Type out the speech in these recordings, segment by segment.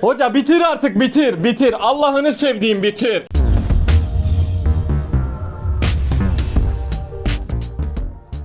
Hoca bitir artık bitir bitir. Allah'ını sevdiğim bitir.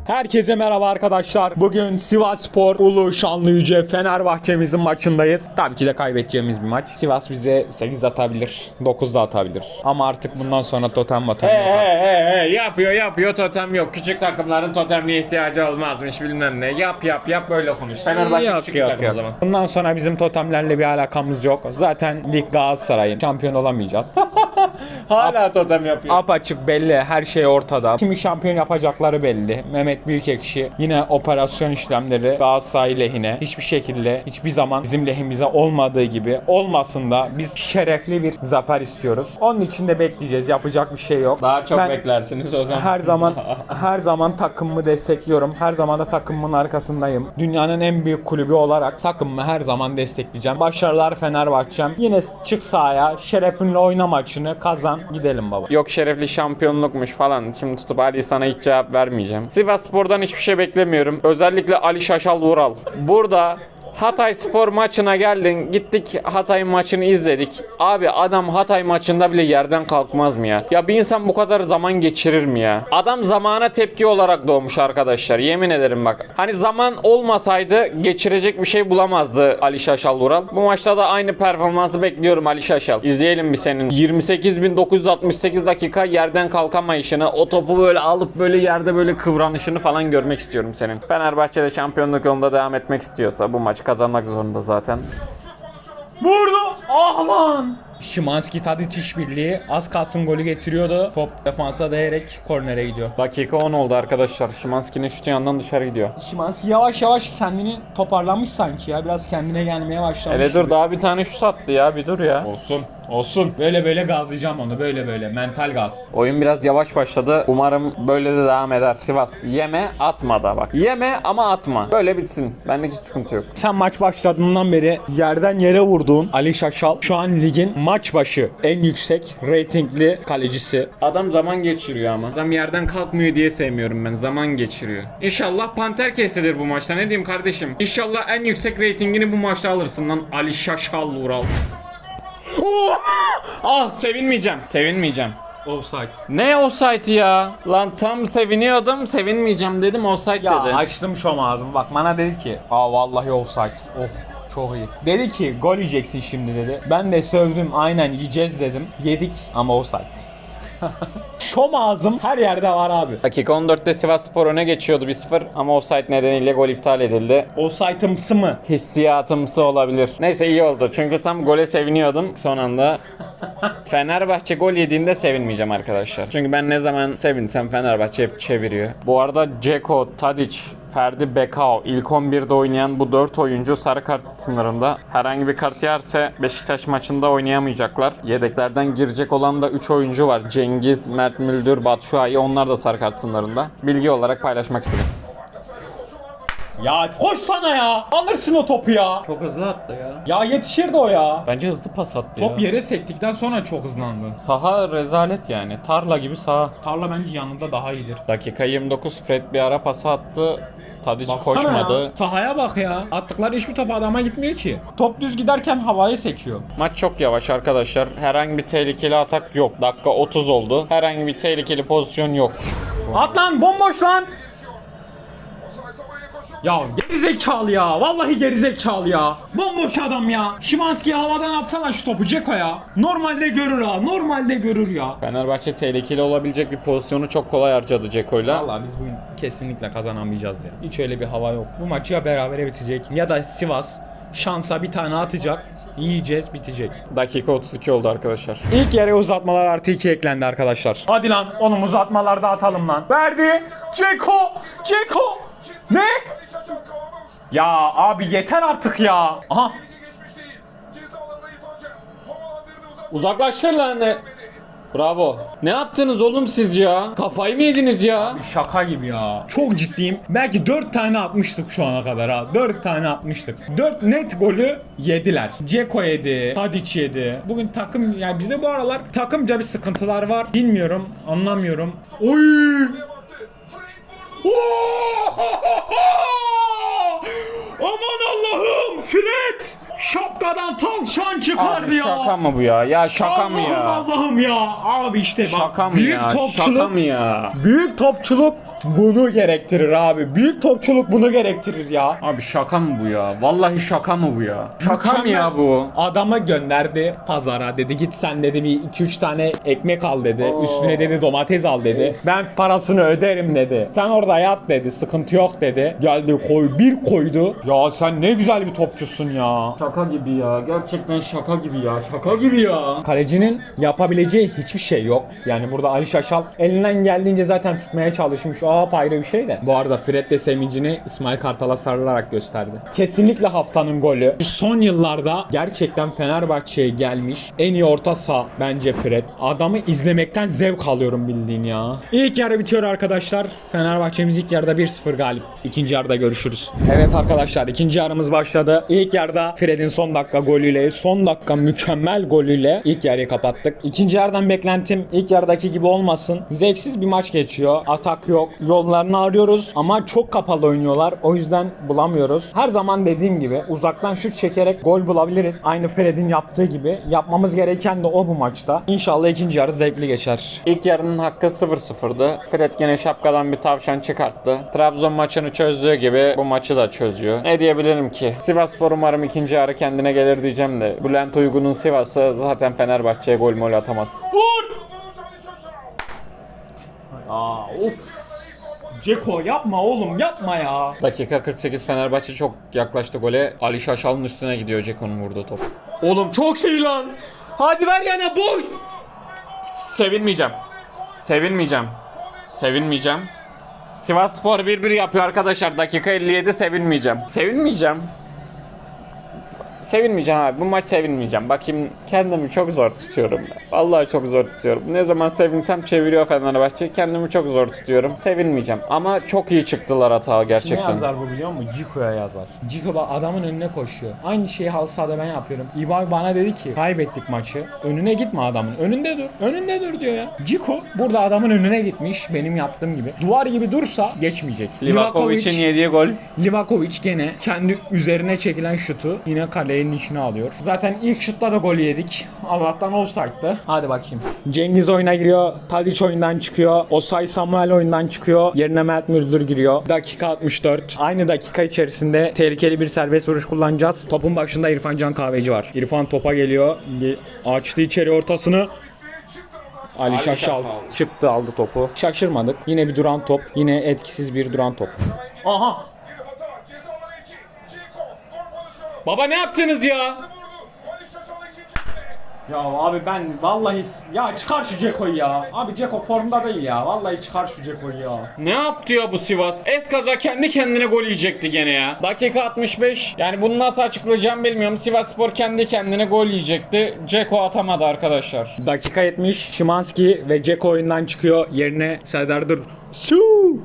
Herkese merhaba arkadaşlar. Bugün Sivas Spor Ulu Şanlıüce Fenerbahçe'mizin maçındayız. Tabii ki de kaybedeceğimiz bir maç. Sivas bize 8 atabilir, 9 da atabilir. Ama artık bundan sonra totem motem He yok. he he he yapıyor yapıyor totem yok. Küçük takımların totemliğe ihtiyacı olmazmış bilmem ne. Yap yap yap böyle konuş. Fenerbahçe Yok, küçük yok, takım yok. o zaman. Bundan sonra bizim totemlerle bir alakamız yok. Zaten lig Galatasaray'ın şampiyon olamayacağız. Hala totem yapıyor. Apaçık belli, her şey ortada. Kimi şampiyon yapacakları belli. Mehmet Büyükekşi yine operasyon işlemleri Galatasaray lehine. Hiçbir şekilde, hiçbir zaman bizim lehimize olmadığı gibi olmasın da biz şerefli bir zafer istiyoruz. Onun için de bekleyeceğiz. Yapacak bir şey yok. Daha çok Ben beklersiniz o zaman. Her zaman her zaman takımımı destekliyorum. Her zaman da takımımın arkasındayım. Dünyanın en büyük kulübü olarak takımımı her zaman destekleyeceğim. Başarılar Fenerbahçem. Yine çık sahaya, şerefinle oyna maçını kazan. Gidelim baba. Yok şerefli şampiyonlukmuş falan. Şimdi tutup Ali sana hiç cevap vermeyeceğim. Sivas Spor'dan hiçbir şey beklemiyorum. Özellikle Ali Şaşal Vural. Burada Hatay Spor maçına geldin. Gittik Hatay maçını izledik. Abi adam Hatay maçında bile yerden kalkmaz mı ya? Ya bir insan bu kadar zaman geçirir mi ya? Adam zamana tepki olarak doğmuş arkadaşlar. Yemin ederim bak. Hani zaman olmasaydı geçirecek bir şey bulamazdı Ali Şaşal Vural. Bu maçta da aynı performansı bekliyorum Ali Şaşal. İzleyelim bir senin 28.968 dakika yerden kalkamayışını, o topu böyle alıp böyle yerde böyle kıvranışını falan görmek istiyorum senin. Fenerbahçe'de şampiyonluk yolunda devam etmek istiyorsa bu maçı kazanmak zorunda zaten. Vurdu. Ah. Şimanski Tadic işbirliği az kalsın golü getiriyordu. Top defansa değerek kornere gidiyor. Dakika 10 oldu arkadaşlar. Şimanski'nin şutu yandan dışarı gidiyor. Şimanski yavaş yavaş kendini toparlamış sanki ya. Biraz kendine gelmeye başlamış. Hele dur gibi. daha bir tane şut attı ya bir dur ya. Olsun. Olsun. Böyle böyle gazlayacağım onu. Böyle böyle. Mental gaz. Oyun biraz yavaş başladı. Umarım böyle de devam eder. Sivas yeme atma da bak. Yeme ama atma. Böyle bitsin. Benlik hiç sıkıntı yok. Sen maç başladığından beri yerden yere vurduğun Ali Şaşal şu an ligin maç başı en yüksek reytingli kalecisi. Adam zaman geçiriyor ama. Adam yerden kalkmıyor diye sevmiyorum ben. Zaman geçiriyor. İnşallah panter kesilir bu maçta. Ne diyeyim kardeşim? İnşallah en yüksek reytingini bu maçta alırsın lan Ali Şaşal Vural. ah sevinmeyeceğim. Sevinmeyeceğim. Offside. Ne offside ya? Lan tam seviniyordum. Sevinmeyeceğim dedim offside Ya dedi. açtım şu ağzımı bak bana dedi ki Aa vallahi offside. Oh çok iyi. Dedi ki gol yiyeceksin şimdi dedi. Ben de sövdüm aynen yiyeceğiz dedim. Yedik ama offside. Şom ağzım her yerde var abi. Dakika 14'te Sivas Spor öne geçiyordu 1-0 ama offside nedeniyle gol iptal edildi. Offside'ımsı mı? Hissiyatımsı olabilir. Neyse iyi oldu çünkü tam gole seviniyordum son anda. Fenerbahçe gol yediğinde sevinmeyeceğim arkadaşlar. Çünkü ben ne zaman sevinsem Fenerbahçe hep çeviriyor. Bu arada Ceko, Tadic, Ferdi Bekao ilk 11'de oynayan bu 4 oyuncu sarı kart sınırında. Herhangi bir kart yerse Beşiktaş maçında oynayamayacaklar. Yedeklerden girecek olan da 3 oyuncu var. Cengiz, Mert Müldür, Batshuayi onlar da sarı kart sınırında. Bilgi olarak paylaşmak istedim. Ya koş sana ya. Alırsın o topu ya. Çok hızlı attı ya. Ya yetişirdi o ya. Bence hızlı pas attı Top yere sektikten sonra çok hızlandı. Saha rezalet yani. Tarla gibi saha. Tarla bence yanında daha iyidir. Dakika 29 Fred bir ara pası attı. Tadic Baksana koşmadı. ya. Sahaya bak ya. Attıkları hiçbir top adama gitmiyor ki. Top düz giderken havaya sekiyor. Maç çok yavaş arkadaşlar. Herhangi bir tehlikeli atak yok. Dakika 30 oldu. Herhangi bir tehlikeli pozisyon yok. At lan bomboş lan. Ya gerizekalı ya. Vallahi gerizekalı ya. Bomboş adam ya. Şimanski'yi havadan atsana şu topu Ceko ya. Normalde görür ha. Normalde görür ya. Fenerbahçe tehlikeli olabilecek bir pozisyonu çok kolay harcadı Ceko'yla. Vallahi biz bugün kesinlikle kazanamayacağız ya. Hiç öyle bir hava yok. Bu maçı ya berabere bitecek ya da Sivas şansa bir tane atacak. Yiyeceğiz bitecek. Dakika 32 oldu arkadaşlar. İlk yere uzatmalar artı 2 eklendi arkadaşlar. Hadi lan onu uzatmalarda atalım lan. Verdi. Ceko. Ceko. Ne? Ya abi yeter artık ya. Aha. Uzaklaştır lan ne? Bravo. Ne yaptınız oğlum siz ya? Kafayı mı yediniz ya? Şaka gibi ya. Çok ciddiyim. Belki 4 tane atmıştık şu ana kadar ha. 4 tane atmıştık. 4 net golü yediler. Ceko yedi. Tadic yedi. Bugün takım yani bizde bu aralar takımca bir sıkıntılar var. Bilmiyorum. Anlamıyorum. Oy! Aman Allah'ım! Fred! Şapkadan tavşan çıkardı Abi ya. şaka mı bu ya? Ya şaka mı Allah'ım ya? Allah'ım ya. Abi işte bak. Şaka mı büyük ya? topçuluk. Şaka mı ya? Büyük topçuluk bunu gerektirir abi. Büyük topçuluk bunu gerektirir ya. Abi şaka mı bu ya? Vallahi şaka mı bu ya? Şaka mı ya bu? Adamı gönderdi pazara dedi git sen dedi bir 2-3 tane ekmek al dedi. Üstüne dedi domates al dedi. Ben parasını öderim dedi. Sen orada yat dedi sıkıntı yok dedi. Geldi koy bir koydu. Ya sen ne güzel bir topçusun ya. Şaka gibi ya. Gerçekten şaka gibi ya. Şaka gibi ya. Kalecinin yapabileceği hiçbir şey yok. Yani burada Ali Şaşal elinden geldiğince zaten tutmaya çalışmış. O apayrı bir şey de. Bu arada Fred de sevincini İsmail Kartal'a sarılarak gösterdi. Kesinlikle haftanın golü. Son yıllarda gerçekten Fenerbahçe'ye gelmiş en iyi orta saha bence Fred. Adamı izlemekten zevk alıyorum bildiğin ya. İlk yarı bitiyor arkadaşlar. Fenerbahçe'miz ilk yarıda 1-0 galip. İkinci yarıda görüşürüz. Evet arkadaşlar ikinci yarımız başladı. İlk yarıda Fred'in son dakika golüyle, son dakika mükemmel golüyle ilk yarıyı kapattık. İkinci yarıdan beklentim ilk yarıdaki gibi olmasın. Zevksiz bir maç geçiyor. Atak yok. Yollarını arıyoruz ama çok kapalı oynuyorlar. O yüzden bulamıyoruz. Her zaman dediğim gibi uzaktan şut çekerek gol bulabiliriz. Aynı Fred'in yaptığı gibi. Yapmamız gereken de o bu maçta. İnşallah ikinci yarı zevkli geçer. İlk yarının hakkı 0-0'dı. Fred gene şapkadan bir tavşan çıkarttı. Trabzon maçını çözdüğü gibi bu maçı da çözüyor. Ne diyebilirim ki? Sivasspor umarım ikinci yarı kendine gelir diyeceğim de. Bülent Uygun'un Sivas'ı zaten Fenerbahçe'ye gol mol atamaz. Vur! Aa of. Ceko yapma oğlum yapma ya. Dakika 48 Fenerbahçe çok yaklaştı gole. Ali Şaşal'ın üstüne gidiyor Ceko'nun vurduğu top. Oğlum çok iyi lan. Hadi ver yana boş. Sevinmeyeceğim. Sevinmeyeceğim. Sevinmeyeceğim. Sivas Spor 1-1 yapıyor arkadaşlar. Dakika 57 sevinmeyeceğim. Sevinmeyeceğim. Sevinmeyeceğim abi. Bu maç sevinmeyeceğim. Bakayım kendimi çok zor tutuyorum. Vallahi çok zor tutuyorum. Ne zaman sevinsem çeviriyor Fenerbahçe. Kendimi çok zor tutuyorum. Sevinmeyeceğim. Ama çok iyi çıktılar hata gerçekten. yazar bu biliyor musun? Ciko'ya yazar. Ciko bak adamın önüne koşuyor. Aynı şeyi halı sahada ben yapıyorum. İbay bana dedi ki kaybettik maçı. Önüne gitme adamın. Önünde dur. Önünde dur diyor ya. Ciko burada adamın önüne gitmiş. Benim yaptığım gibi. Duvar gibi dursa geçmeyecek. Livakovic'in yediği gol. Livakovic gene kendi üzerine çekilen şutu yine kalenin içine alıyor. Zaten ilk şutta da gol yedik. Allah'tan offside'dı. Hadi bakayım. Cengiz oyuna giriyor. Tadic oyundan çıkıyor. Osay Samuel oyundan çıkıyor. Yerine Mert Müldür giriyor. Dakika 64. Aynı dakika içerisinde tehlikeli bir serbest vuruş kullanacağız. Topun başında İrfan Can Kahveci var. İrfan topa geliyor. Ge- Açtı içeri ortasını. Ali Şaşal Şaşal. çıktı aldı topu. Şaşırmadık. Yine bir duran top. Yine etkisiz bir duran top. Aha Baba ne yaptınız ya? Ya abi ben vallahi ya çıkar şu Ceko'yu ya. Abi Ceko formda değil ya. Vallahi çıkar şu Ceko'yu ya. Ne yaptı ya bu Sivas? Eskaza kendi kendine gol yiyecekti gene ya. Dakika 65. Yani bunu nasıl açıklayacağım bilmiyorum. Sivas Spor kendi kendine gol yiyecekti. Ceko atamadı arkadaşlar. Dakika 70. Şimanski ve Ceko oyundan çıkıyor. Yerine Serdar Dur Su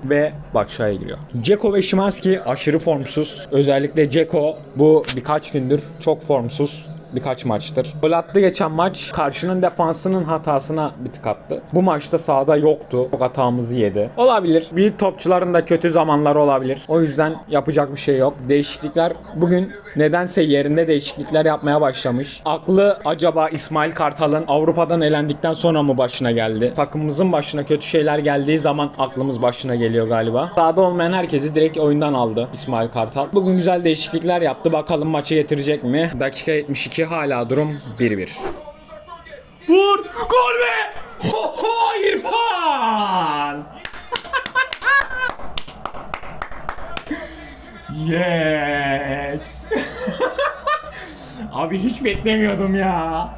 ve Batşay'a giriyor. Ceko ve Şimanski aşırı formsuz. Özellikle Ceko bu birkaç gündür çok formsuz birkaç maçtır. Gol attı geçen maç. Karşının defansının hatasına bir tık attı. Bu maçta sahada yoktu. Çok hatamızı yedi. Olabilir. Büyük topçuların da kötü zamanları olabilir. O yüzden yapacak bir şey yok. Değişiklikler bugün nedense yerinde değişiklikler yapmaya başlamış. Aklı acaba İsmail Kartal'ın Avrupa'dan elendikten sonra mı başına geldi? Takımımızın başına kötü şeyler geldiği zaman aklımız başına geliyor galiba. Sahada olmayan herkesi direkt oyundan aldı İsmail Kartal. Bugün güzel değişiklikler yaptı. Bakalım maçı getirecek mi? Dakika 72 hala durum 1-1. Vur! Gol be! Ho ho İrfan! yes! Abi hiç beklemiyordum ya.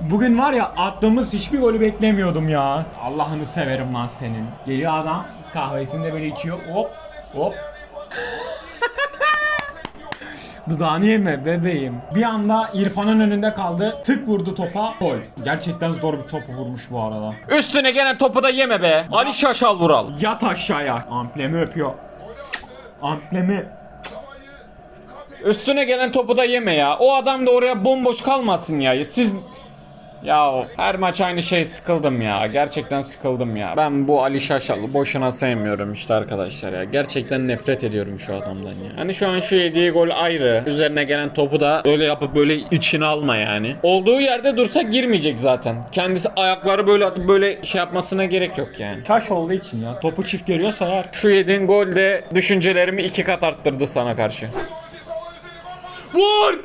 Bugün var ya attığımız hiçbir golü beklemiyordum ya. Allah'ını severim lan senin. Geliyor adam kahvesini de böyle içiyor. Hop hop. Dudağını yeme bebeğim. Bir anda İrfan'ın önünde kaldı. Tık vurdu topa. Gol. Gerçekten zor bir topu vurmuş bu arada. Üstüne gene topu da yeme be. Ali Şaşal Vural. Yat aşağıya. Amplemi öpüyor. Amplemi. Üstüne gelen topu da yeme ya. O adam da oraya bomboş kalmasın ya. Siz Ya her maç aynı şey sıkıldım ya. Gerçekten sıkıldım ya. Ben bu Ali Şaşal'ı boşuna sevmiyorum işte arkadaşlar ya. Gerçekten nefret ediyorum şu adamdan ya. Hani şu an şu yediği gol ayrı. Üzerine gelen topu da böyle yapıp böyle içine alma yani. Olduğu yerde dursa girmeyecek zaten. Kendisi ayakları böyle atıp böyle şey yapmasına gerek yok yani. Taş olduğu için ya. Topu çift görüyor sayar. Şu yediğin gol de düşüncelerimi iki kat arttırdı sana karşı. Vur!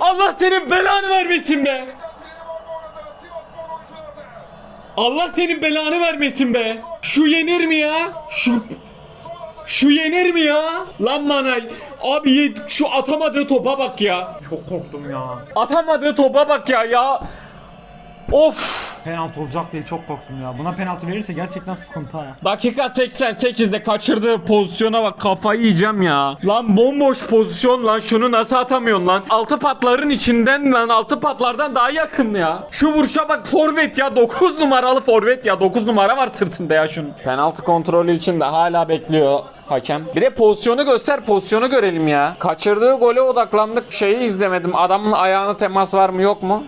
Allah senin belanı vermesin be! Allah senin belanı vermesin be! Şu yenir mi ya? Şu şu yenir mi ya? Lan Manay. Abi şu atamadığı topa bak ya. Çok korktum ya. Atamadığı topa bak ya ya. Of. Penaltı olacak diye çok korktum ya. Buna penaltı verirse gerçekten sıkıntı ha. Dakika 88'de kaçırdığı pozisyona bak kafayı yiyeceğim ya. Lan bomboş pozisyon lan şunu nasıl atamıyorsun lan? Altı patların içinden lan altı patlardan daha yakın ya. Şu vuruşa bak forvet ya 9 numaralı forvet ya 9 numara var sırtında ya şunun. Penaltı kontrolü için de hala bekliyor hakem. Bir de pozisyonu göster pozisyonu görelim ya. Kaçırdığı gole odaklandık şeyi izlemedim. Adamın ayağına temas var mı yok mu?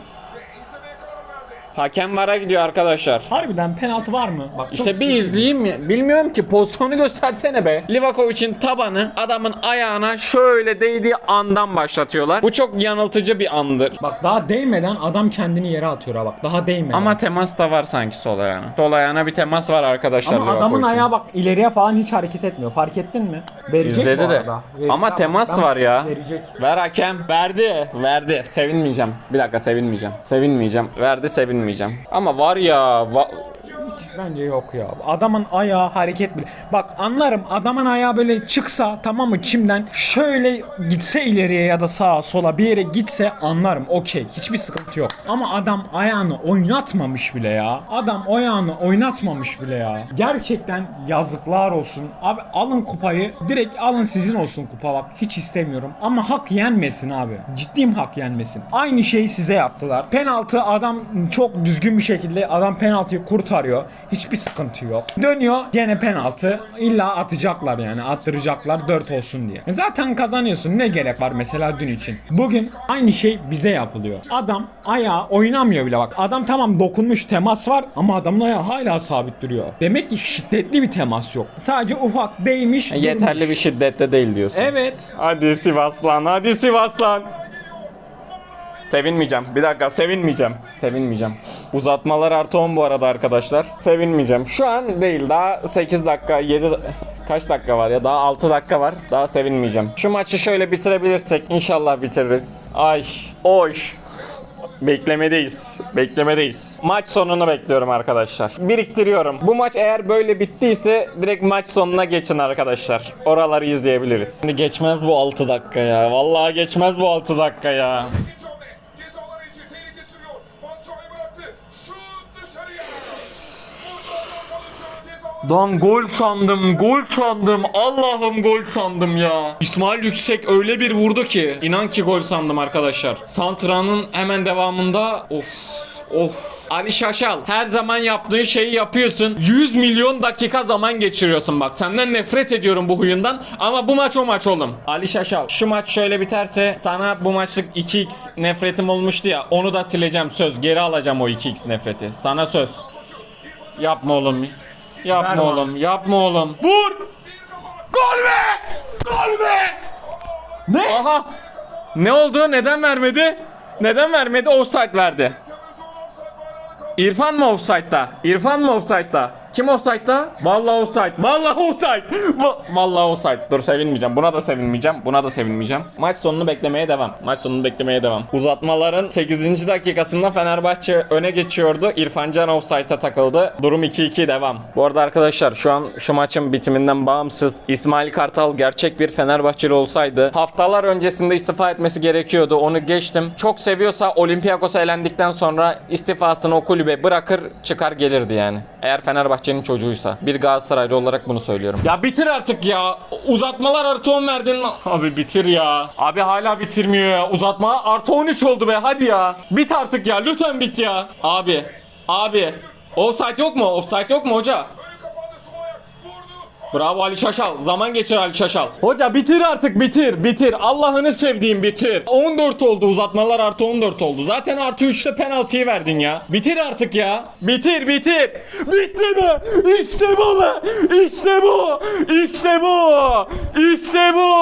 Hakem vara gidiyor arkadaşlar. Harbiden penaltı var mı? Bak çok İşte bir izleyeyim mi? Bilmiyorum ki pozisyonu göstersene be. Livakovic'in tabanı adamın ayağına şöyle değdiği andan başlatıyorlar. Bu çok yanıltıcı bir andır. Bak daha değmeden adam kendini yere atıyor ha bak. Daha değmeden. Ama temas da var sanki sol ayağına. Sol ayağına bir temas var arkadaşlar Ama adamın Livakovic'in. ayağı bak ileriye falan hiç hareket etmiyor. Fark ettin mi? Verecek İzledi bu de. arada. Verecek Ama temas ben- var ya. Verecek. Ver hakem. Verdi. Verdi. Sevinmeyeceğim. Bir dakika sevinmeyeceğim. Sevinmeyeceğim. Verdi sevinmeyeceğim. Ama var ya. va- Bence yok ya. Adamın ayağı hareket bile. Bak anlarım adamın ayağı böyle çıksa tamam mı çimden şöyle gitse ileriye ya da sağa sola bir yere gitse anlarım okey hiçbir sıkıntı yok. Ama adam ayağını oynatmamış bile ya. Adam ayağını oynatmamış bile ya. Gerçekten yazıklar olsun. Abi alın kupayı direkt alın sizin olsun kupa bak hiç istemiyorum. Ama hak yenmesin abi. Ciddiyim hak yenmesin. Aynı şeyi size yaptılar. Penaltı adam çok düzgün bir şekilde adam penaltıyı kurtarıyor. Hiçbir sıkıntı yok. Dönüyor gene penaltı. İlla atacaklar yani attıracaklar 4 olsun diye. E Zaten kazanıyorsun ne gerek var mesela dün için. Bugün aynı şey bize yapılıyor. Adam ayağı oynamıyor bile bak. Adam tamam dokunmuş temas var ama adamın ayağı hala sabit duruyor. Demek ki şiddetli bir temas yok. Sadece ufak değmiş. Yeterli durmuş. bir şiddette değil diyorsun. Evet. Hadi Sivaslan, hadi Sivaslan. Sevinmeyeceğim. Bir dakika sevinmeyeceğim. Sevinmeyeceğim. Uzatmalar artı 10 bu arada arkadaşlar. Sevinmeyeceğim. Şu an değil. Daha 8 dakika, 7 da- kaç dakika var ya? Daha 6 dakika var. Daha sevinmeyeceğim. Şu maçı şöyle bitirebilirsek inşallah bitiririz. Ay, oy. Beklemedeyiz. Beklemedeyiz. Maç sonunu bekliyorum arkadaşlar. Biriktiriyorum. Bu maç eğer böyle bittiyse direkt maç sonuna geçin arkadaşlar. Oraları izleyebiliriz. Şimdi geçmez bu 6 dakika ya. Vallahi geçmez bu 6 dakika ya. Lan gol sandım, gol sandım. Allah'ım gol sandım ya. İsmail Yüksek öyle bir vurdu ki. İnan ki gol sandım arkadaşlar. Santra'nın hemen devamında of Of. Ali Şaşal her zaman yaptığın şeyi yapıyorsun. 100 milyon dakika zaman geçiriyorsun bak. Senden nefret ediyorum bu huyundan. Ama bu maç o maç oğlum. Ali Şaşal şu maç şöyle biterse sana bu maçlık 2x nefretim olmuştu ya. Onu da sileceğim söz. Geri alacağım o 2x nefreti. Sana söz. Yapma oğlum. Yapma Ver oğlum. Yapma oğlum. Vur! Gol be! Gol be! Ne? Aha! Ne oldu? Neden vermedi? Neden vermedi? Offside verdi. İrfan mı offside'da? İrfan mı offside'da? Kim offside'da? Vallahi offside. Vallahi offside. Va- Vallahi offside. Dur sevinmeyeceğim. Buna da sevinmeyeceğim. Buna da sevinmeyeceğim. Maç sonunu beklemeye devam. Maç sonunu beklemeye devam. Uzatmaların 8. dakikasında Fenerbahçe öne geçiyordu. İrfan Can offside'a takıldı. Durum 2-2 devam. Bu arada arkadaşlar şu an şu maçın bitiminden bağımsız İsmail Kartal gerçek bir Fenerbahçeli olsaydı haftalar öncesinde istifa etmesi gerekiyordu. Onu geçtim. Çok seviyorsa Olympiakos'a elendikten sonra istifasını o kulübe bırakır çıkar gelirdi yani. Eğer Fenerbahçe'nin çocuğuysa. Bir Galatasaraylı olarak bunu söylüyorum. Ya bitir artık ya. Uzatmalar artı 10 verdin. Abi bitir ya. Abi hala bitirmiyor ya. Uzatma artı 13 oldu be hadi ya. Bit artık ya lütfen bit ya. Abi. Abi. Offside yok mu? Offside yok mu hoca? Bravo Ali Şaşal. Zaman geçir Ali Şaşal. Hoca bitir artık bitir bitir. Allah'ını sevdiğim bitir. 14 oldu uzatmalar artı 14 oldu. Zaten artı 3'te penaltıyı verdin ya. Bitir artık ya. Bitir bitir. Bitti mi? İşte bu be. İşte bu. İşte bu. İşte bu.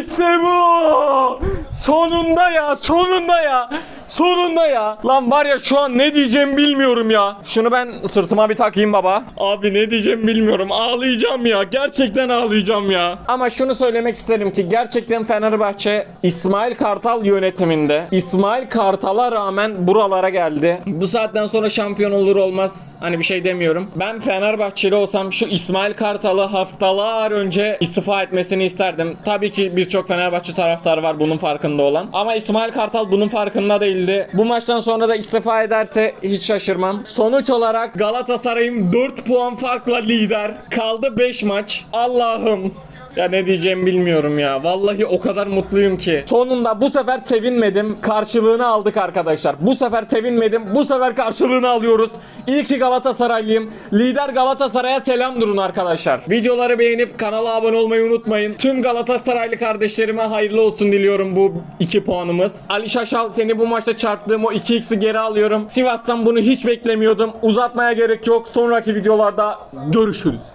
İşte bu. Sonunda ya sonunda ya. Sonunda ya. Lan var ya şu an ne diyeceğimi bilmiyorum ya. Şunu ben sırtıma bir takayım baba. Abi ne diyeceğimi bilmiyorum. Ağlayacağım ya. Gerçekten ağlayacağım ya. Ama şunu söylemek isterim ki gerçekten Fenerbahçe İsmail Kartal yönetiminde İsmail Kartal'a rağmen buralara geldi. Bu saatten sonra şampiyon olur olmaz. Hani bir şey demiyorum. Ben Fenerbahçeli olsam şu İsmail Kartal'ı haftalar önce istifa etmesini isterdim. Tabii ki birçok Fenerbahçe taraftarı var bunun farkında olan. Ama İsmail Kartal bunun farkında değildi. Bu maçtan sonra da istifa ederse hiç şaşırmam. Sonuç olarak Galatasaray'ım 4 puan farkla lider. Kaldı 5 maç. Allah'ım. Ya ne diyeceğimi bilmiyorum ya. Vallahi o kadar mutluyum ki. Sonunda bu sefer sevinmedim. Karşılığını aldık arkadaşlar. Bu sefer sevinmedim. Bu sefer karşılığını alıyoruz. İyi ki Galatasaraylıyım. Lider Galatasaray'a selam durun arkadaşlar. Videoları beğenip kanala abone olmayı unutmayın. Tüm Galatasaraylı kardeşlerime hayırlı olsun diliyorum bu 2 puanımız. Ali Şaşal seni bu maçta çarptığım o 2x'i geri alıyorum. Sivas'tan bunu hiç beklemiyordum. Uzatmaya gerek yok. Sonraki videolarda görüşürüz.